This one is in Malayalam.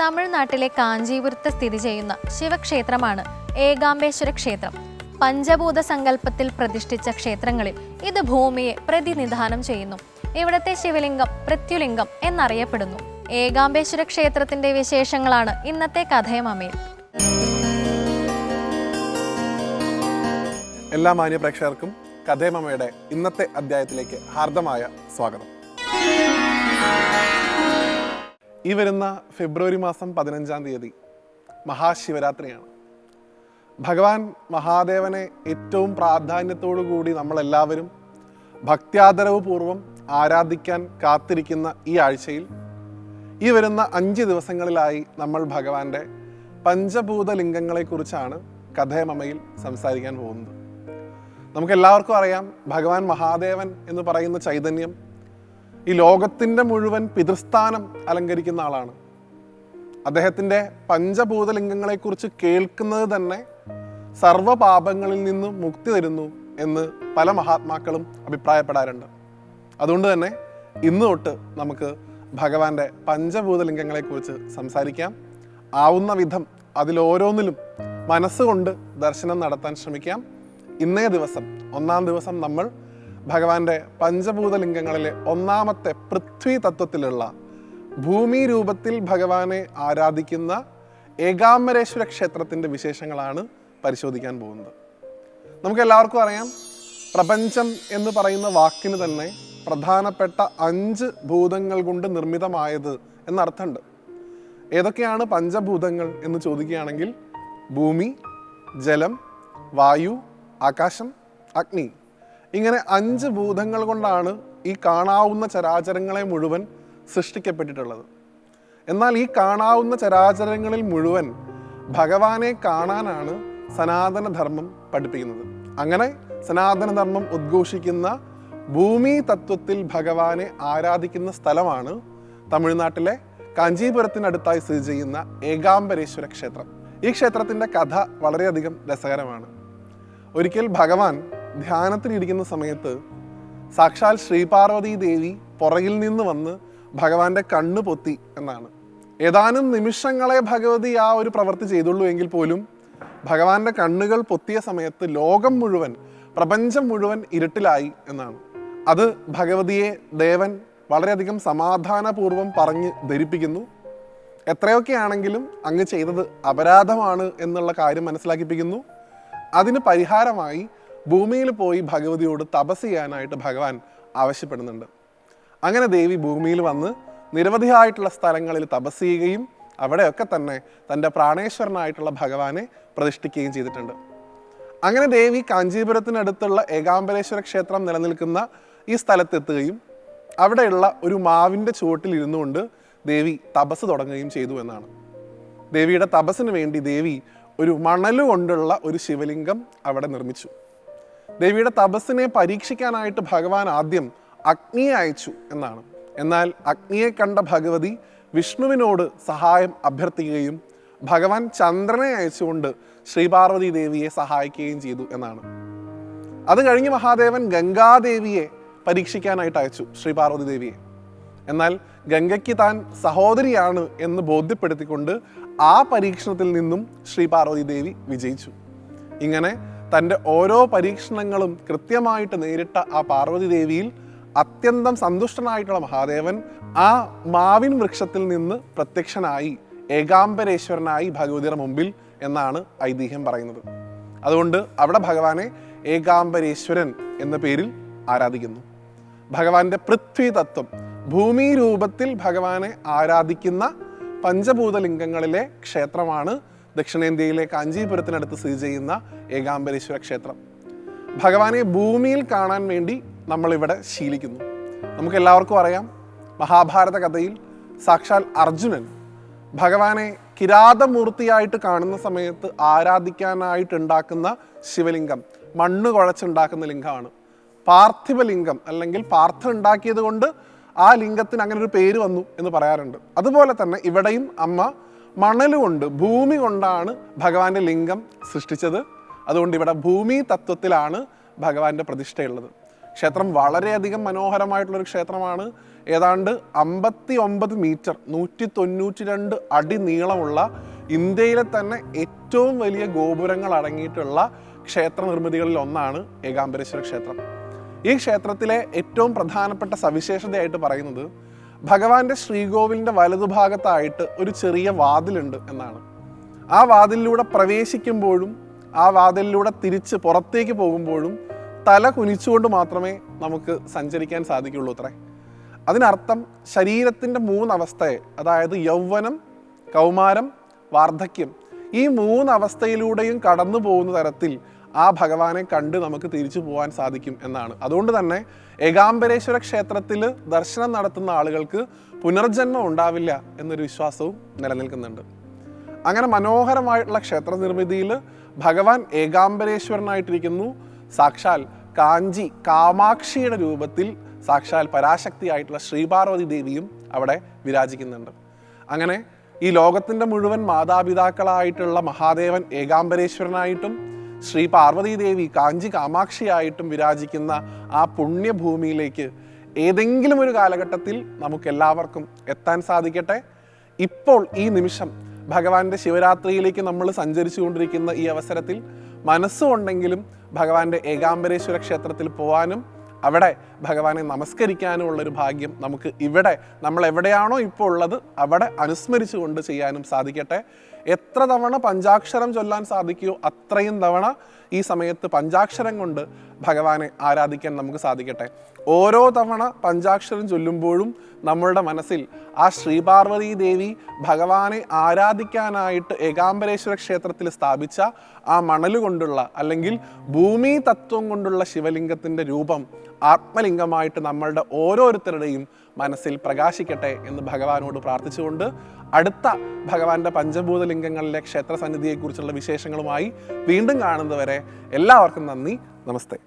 തമിഴ്നാട്ടിലെ കാഞ്ചീപുരത്ത് സ്ഥിതി ചെയ്യുന്ന ശിവക്ഷേത്രമാണ് ഏകാംബേശ്വര ക്ഷേത്രം. പഞ്ചഭൂത സങ്കല്പത്തിൽ പ്രതിഷ്ഠിച്ച ക്ഷേത്രങ്ങളിൽ ഇത് ഭൂമിയെ പ്രതിനിധാനം ചെയ്യുന്നു. ഇവിടത്തെ ശിവലിംഗം പൃഥ്വിലിംഗം എന്നറിയപ്പെടുന്നു. ഏകാംബേശ്വര ക്ഷേത്രത്തിന്റെ വിശേഷങ്ങളാണ് ഇന്നത്തെ കഥയമമയിൽ എല്ലാ മാന്യ പ്രേക്ഷകർക്കും കഥേമമ്മയുടെ ഇന്നത്തെ അധ്യായത്തിലേക്ക് ഹാർദമായ സ്വാഗതം. ഈ വരുന്ന ഫെബ്രുവരി മാസം പതിനഞ്ചാം തീയതി മഹാശിവരാത്രിയാണ്. ഭഗവാൻ മഹാദേവനെ ഏറ്റവും പ്രാധാന്യത്തോടു കൂടി നമ്മളെല്ലാവരും ഭക്ത്യാദരവ് പൂർവം ആരാധിക്കാൻ കാത്തിരിക്കുന്ന ഈ ആഴ്ചയിൽ ഈ വരുന്ന അഞ്ച് ദിവസങ്ങളിലായി നമ്മൾ ഭഗവാന്റെ പഞ്ചഭൂത ലിംഗങ്ങളെക്കുറിച്ചാണ് കഥയമമയിൽ സംസാരിക്കാൻ പോകുന്നത്. നമുക്കെല്ലാവർക്കും അറിയാം ഭഗവാൻ മഹാദേവൻ എന്ന് പറയുന്ന ചൈതന്യം ഈ ലോകത്തിന്റെ മുഴുവൻ പിതൃസ്ഥാനം അലങ്കരിക്കുന്ന ആളാണ്. അദ്ദേഹത്തിന്റെ പഞ്ചഭൂതലിംഗങ്ങളെക്കുറിച്ച് കേൾക്കുന്നത് തന്നെ സർവപാപങ്ങളിൽ നിന്നും മുക്തി തരുന്നു എന്ന് പല മഹാത്മാക്കളും അഭിപ്രായപ്പെടാറുണ്ട്. അതുകൊണ്ട് തന്നെ ഇന്ന് തൊട്ട് നമുക്ക് ഭഗവാന്റെ പഞ്ചഭൂതലിംഗങ്ങളെക്കുറിച്ച് സംസാരിക്കാം. ആവുന്ന വിധം അതിലോരോന്നിലും മനസ്സുകൊണ്ട് ദർശനം നടത്താൻ ശ്രമിക്കാം. ഇന്നേ ദിവസം ഒന്നാം ദിവസം നമ്മൾ ഭഗവാന്റെ പഞ്ചഭൂതലിംഗങ്ങളിലെ ഒന്നാമത്തെ പൃഥ്വി തത്വത്തിലുള്ള ഭൂമി രൂപത്തിൽ ഭഗവാനെ ആരാധിക്കുന്ന ഏകാംബരേശ്വര ക്ഷേത്രത്തിന്റെ വിശേഷങ്ങളാണ് പരിശോധിക്കാൻ പോകുന്നത്. നമുക്ക് എല്ലാവർക്കും അറിയാം പ്രപഞ്ചം എന്ന് പറയുന്ന വാക്കിന് തന്നെ പ്രധാനപ്പെട്ട അഞ്ച് ഭൂതങ്ങൾ കൊണ്ട് നിർമ്മിതമായത് എന്നർത്ഥമുണ്ട്. ഏതൊക്കെയാണ് പഞ്ചഭൂതങ്ങൾ എന്ന് ചോദിക്കുകയാണെങ്കിൽ ഭൂമി ജലം വായു ആകാശം അഗ്നി. ഇങ്ങനെ അഞ്ച് ഭൂതങ്ങൾ കൊണ്ടാണ് ഈ കാണാവുന്ന ചരാചരങ്ങളെ മുഴുവൻ സൃഷ്ടിക്കപ്പെട്ടിട്ടുള്ളത്. എന്നാൽ ഈ കാണാവുന്ന ചരാചരങ്ങളിൽ മുഴുവൻ ഭഗവാനെ കാണാനാണ് സനാതനധർമ്മം പഠിപ്പിക്കുന്നത്. അങ്ങനെ സനാതനധർമ്മം ഉദ്ഘോഷിക്കുന്ന ഭൂമി തത്വത്തിൽ ഭഗവാനെ ആരാധിക്കുന്ന സ്ഥലമാണ് തമിഴ്നാട്ടിലെ കാഞ്ചീപുരത്തിനടുത്തായി സ്ഥിതി ചെയ്യുന്ന ഏകാംബരേശ്വര ക്ഷേത്രം. ഈ ക്ഷേത്രത്തിന്റെ കഥ വളരെയധികം രസകരമാണ്. ഒരിക്കൽ ഭഗവാൻ ധ്യാനത്തിലിരിക്കുന്ന സമയത്ത് സാക്ഷാൽ ശ്രീപാർവതി ദേവി പുറകിൽ നിന്ന് വന്ന് ഭഗവാന്റെ കണ്ണ് പൊത്തി എന്നാണ്. ഏതാനും നിമിഷങ്ങളെ ഭഗവതി ആ ഒരു പ്രവൃത്തി ചെയ്തുള്ളൂ എങ്കിൽ പോലും ഭഗവാന്റെ കണ്ണുകൾ പൊത്തിയ സമയത്ത് ലോകം മുഴുവൻ പ്രപഞ്ചം മുഴുവൻ ഇരുട്ടിലായി എന്നാണ്. അത് ഭഗവതിയെ ദേവൻ വളരെയധികം സമാധാനപൂർവം പറഞ്ഞ് ധരിപ്പിക്കുന്നു. എത്രയൊക്കെ ആണെങ്കിലും അങ്ങ് ചെയ്തത് അപരാധമാണ് എന്നുള്ള കാര്യം മനസ്സിലാക്കിപ്പിക്കുന്നു. അതിന് പരിഹാരമായി ഭൂമിയിൽ പോയി ഭഗവതിയോട് തപസ് ചെയ്യാനായിട്ട് ഭഗവാൻ ആവശ്യപ്പെടുന്നുണ്ട്. അങ്ങനെ ദേവി ഭൂമിയിൽ വന്ന് നിരവധിയായിട്ടുള്ള സ്ഥലങ്ങളിൽ തപസ് ചെയ്യുകയും അവിടെയൊക്കെ തന്നെ തന്റെ പ്രാണേശ്വരനായിട്ടുള്ള ഭഗവാനെ പ്രതിഷ്ഠിക്കുകയും ചെയ്തിട്ടുണ്ട്. അങ്ങനെ ദേവി കാഞ്ചീപുരത്തിനടുത്തുള്ള ഏകാംബരേശ്വര ക്ഷേത്രം നിലനിൽക്കുന്ന ഈ സ്ഥലത്തെത്തുകയും അവിടെയുള്ള ഒരു മാവിന്റെ ചുവട്ടിൽ ഇരുന്നുകൊണ്ട് ദേവി തപസ് തുടങ്ങുകയും ചെയ്തു എന്നാണ്. ദേവിയുടെ തപസ്സിന് വേണ്ടി ദേവി ഒരു മണലുകൊണ്ടുള്ള ഒരു ശിവലിംഗം അവിടെ നിർമ്മിച്ചു. ദേവിയുടെ തപസ്സിനെ പരീക്ഷിക്കാനായിട്ട് ഭഗവാൻ ആദ്യം അഗ്നിയെ അയച്ചു എന്നാണ്. എന്നാൽ അഗ്നിയെ കണ്ട ഭഗവതി വിഷ്ണുവിനോട് സഹായം അഭ്യർത്ഥിക്കുകയും ഭഗവാൻ ചന്ദ്രനെ അയച്ചുകൊണ്ട് ശ്രീപാർവതി ദേവിയെ സഹായിക്കുകയും ചെയ്തു എന്നാണ്. അത് കഴിഞ്ഞ് മഹാദേവൻ ഗംഗാദേവിയെ പരീക്ഷിക്കാനായിട്ട് അയച്ചു ശ്രീപാർവതി ദേവിയെ. എന്നാൽ ഗംഗയ്ക്ക് താൻ സഹോദരിയാണ് എന്ന് ബോധ്യപ്പെടുത്തിക്കൊണ്ട് ആ പരീക്ഷണത്തിൽ നിന്നും ശ്രീപാർവതി ദേവി വിജയിച്ചു. ഇങ്ങനെ തന്റെ ഓരോ പരീക്ഷണങ്ങളും കൃത്യമായിട്ട് നേരിട്ട ആ പാർവതി ദേവിയിൽ അത്യന്തം സന്തുഷ്ടനായിട്ടുള്ള മഹാദേവൻ ആ മാവിൻ വൃക്ഷത്തിൽ നിന്ന് പ്രത്യക്ഷനായി ഏകാംബരേശ്വരനായി ഭഗവതിയുടെ മുമ്പിൽ എന്നാണ് ഐതിഹ്യം പറയുന്നത്. അതുകൊണ്ട് അവിടെ ഭഗവാനെ ഏകാംബരേശ്വരൻ എന്ന പേരിൽ ആരാധിക്കുന്നു. ഭഗവാന്റെ പൃഥ്വി തത്വം ഭൂമി രൂപത്തിൽ ഭഗവാനെ ആരാധിക്കുന്ന പഞ്ചഭൂതലിംഗങ്ങളിലെ ക്ഷേത്രമാണ് ദക്ഷിണേന്ത്യയിലെ കാഞ്ചീപുരത്തിനടുത്ത് സ്ഥിതി ചെയ്യുന്ന ഏകാംബരേശ്വര ക്ഷേത്രം. ഭഗവാനെ ഭൂമിയിൽ കാണാൻ വേണ്ടി നമ്മളിവിടെ ശീലിക്കുന്നു. നമുക്ക് എല്ലാവർക്കും അറിയാം മഹാഭാരത കഥയിൽ സാക്ഷാൽ അർജുനൻ ഭഗവാനെ കിരാതമൂർത്തിയായിട്ട് കാണുന്ന സമയത്ത് ആരാധിക്കാനായിട്ടുണ്ടാക്കുന്ന ശിവലിംഗം മണ്ണ് കുഴച്ചുണ്ടാക്കുന്ന ലിംഗമാണ്. പാർത്ഥിവ ലിംഗം അല്ലെങ്കിൽ പാർത്ഥ ഉണ്ടാക്കിയത് കൊണ്ട് ആ ലിംഗത്തിന് അങ്ങനെ ഒരു പേര് വന്നു എന്ന് പറയാറുണ്ട്. അതുപോലെ തന്നെ ഇവിടെയും അമ്മ മണൽ കൊണ്ട് ഭൂമി കൊണ്ടാണ് ഭഗവാന്റെ ലിംഗം സൃഷ്ടിച്ചത്. അതുകൊണ്ട് ഇവിടെ ഭൂമി തത്വത്തിലാണ് ഭഗവാന്റെ പ്രതിഷ്ഠയുള്ളത്. ക്ഷേത്രം വളരെയധികം മനോഹരമായിട്ടുള്ളൊരു ക്ഷേത്രമാണ്. ഏതാണ്ട് അമ്പത്തി ഒമ്പത് മീറ്റർ നൂറ്റി തൊണ്ണൂറ്റി രണ്ട് അടി നീളമുള്ള ഇന്ത്യയിലെ തന്നെ ഏറ്റവും വലിയ ഗോപുരങ്ങൾ അടങ്ങിയിട്ടുള്ള ക്ഷേത്ര നിർമ്മിതികളിൽ ഒന്നാണ് ഏകാംബരേശ്വര ക്ഷേത്രം. ഈ ക്ഷേത്രത്തിലെ ഏറ്റവും പ്രധാനപ്പെട്ട സവിശേഷതയായിട്ട് പറയുന്നത് ഭഗവാന്റെ ശ്രീകോവിലിന്റെ വലതുഭാഗത്തായിട്ട് ഒരു ചെറിയ വാതിലുണ്ട് എന്നാണ്. ആ വാതിലിലൂടെ പ്രവേശിക്കുമ്പോഴും ആ വാതിലിലൂടെ തിരിച്ച് പുറത്തേക്ക് പോകുമ്പോഴും തല കുനിച്ചുകൊണ്ട് മാത്രമേ നമുക്ക് സഞ്ചരിക്കാൻ സാധിക്കുള്ളൂ അത്രേ. അതിനർത്ഥം ശരീരത്തിന്റെ മൂന്നവസ്ഥയെ അതായത് യൗവനം കൗമാരം വാർദ്ധക്യം ഈ മൂന്നവസ്ഥയിലൂടെയും കടന്നു പോകുന്ന തരത്തിൽ ആ ഭഗവാനെ കണ്ട് നമുക്ക് തിരിച്ചു പോകാൻ സാധിക്കും എന്നാണ്. അതുകൊണ്ട് തന്നെ ഏകാംബരേശ്വര ക്ഷേത്രത്തിൽ ദർശനം നടത്തുന്ന ആളുകൾക്ക് പുനർജന്മം ഉണ്ടാവില്ല എന്നൊരു വിശ്വാസവും നിലനിൽക്കുന്നുണ്ട്. അങ്ങനെ മനോഹരമായിട്ടുള്ള ക്ഷേത്ര നിർമ്മിതിയിൽ ഭഗവാൻ ഏകാംബരേശ്വരനായിട്ടിരിക്കുന്നു. സാക്ഷാൽ കാഞ്ചി കാമാക്ഷിയുടെ രൂപത്തിൽ സാക്ഷാൽ പരാശക്തിയായിട്ടുള്ള ശ്രീപാർവതി ദേവിയും അവിടെ വിരാജിക്കുന്നുണ്ട്. അങ്ങനെ ഈ ലോകത്തിന്റെ മുഴുവൻ മാതാപിതാക്കളായിട്ടുള്ള മഹാദേവൻ ഏകാംബരേശ്വരനായിട്ടും ശ്രീ പാർവതീദേവി കാഞ്ചി കാമാക്ഷിയായിട്ടും വിരാജിക്കുന്ന ആ പുണ്യഭൂമിയിലേക്ക് ഏതെങ്കിലും ഒരു കാലഘട്ടത്തിൽ നമുക്ക് എല്ലാവർക്കും എത്താൻ സാധിക്കട്ടെ. ഇപ്പോൾ ഈ നിമിഷം ഭഗവാന്റെ ശിവരാത്രിയിലേക്ക് നമ്മൾ സഞ്ചരിച്ചു കൊണ്ടിരിക്കുന്ന ഈ അവസരത്തിൽ മനസ്സുണ്ടെങ്കിലും ഭഗവാന്റെ ഏകാംബരേശ്വര ക്ഷേത്രത്തിൽ പോകാനും അവിടെ ഭഗവാനെ നമസ്കരിക്കാനുമുള്ള ഒരു ഭാഗ്യം നമുക്ക് ഇവിടെ നമ്മൾ എവിടെയാണോ ഇപ്പോൾ ഉള്ളത് അവിടെ അനുസ്മരിച്ചുകൊണ്ട് ചെയ്യാനും സാധിക്കട്ടെ. എത്ര തവണ പഞ്ചാക്ഷരം ചൊല്ലാൻ സാധിക്കുമോ അത്രയും തവണ ഈ സമയത്ത് പഞ്ചാക്ഷരം കൊണ്ട് ഭഗവാനെ ആരാധിക്കാൻ നമുക്ക് സാധിക്കട്ടെ. ഓരോ തവണ പഞ്ചാക്ഷരം ചൊല്ലുമ്പോഴും നമ്മളുടെ മനസ്സിൽ ആ ശ്രീപാർവതി ദേവി ഭഗവാനെ ആരാധിക്കാനായിട്ട് ഏകാംബരേശ്വര ക്ഷേത്രത്തിൽ സ്ഥാപിച്ച ആ മണൽ കൊണ്ടുള്ള അല്ലെങ്കിൽ ഭൂമി തത്വം കൊണ്ടുള്ള ശിവലിംഗത്തിന്റെ രൂപം ആത്മലിംഗമായിട്ട് നമ്മളുടെ ഓരോരുത്തരുടെയും മനസ്സിൽ പ്രകാശിക്കട്ടെ എന്ന് ഭഗവാനോട് പ്രാർത്ഥിച്ചുകൊണ്ട് അടുത്ത ഭഗവാന്റെ പഞ്ചഭൂതലിംഗങ്ങളിലെ ക്ഷേത്ര സന്നിധിയെക്കുറിച്ചുള്ള വിശേഷങ്ങളുമായി വീണ്ടും കാണുന്നതുവരെ എല്ലാവർക്കും നന്ദി. നമസ്തേ.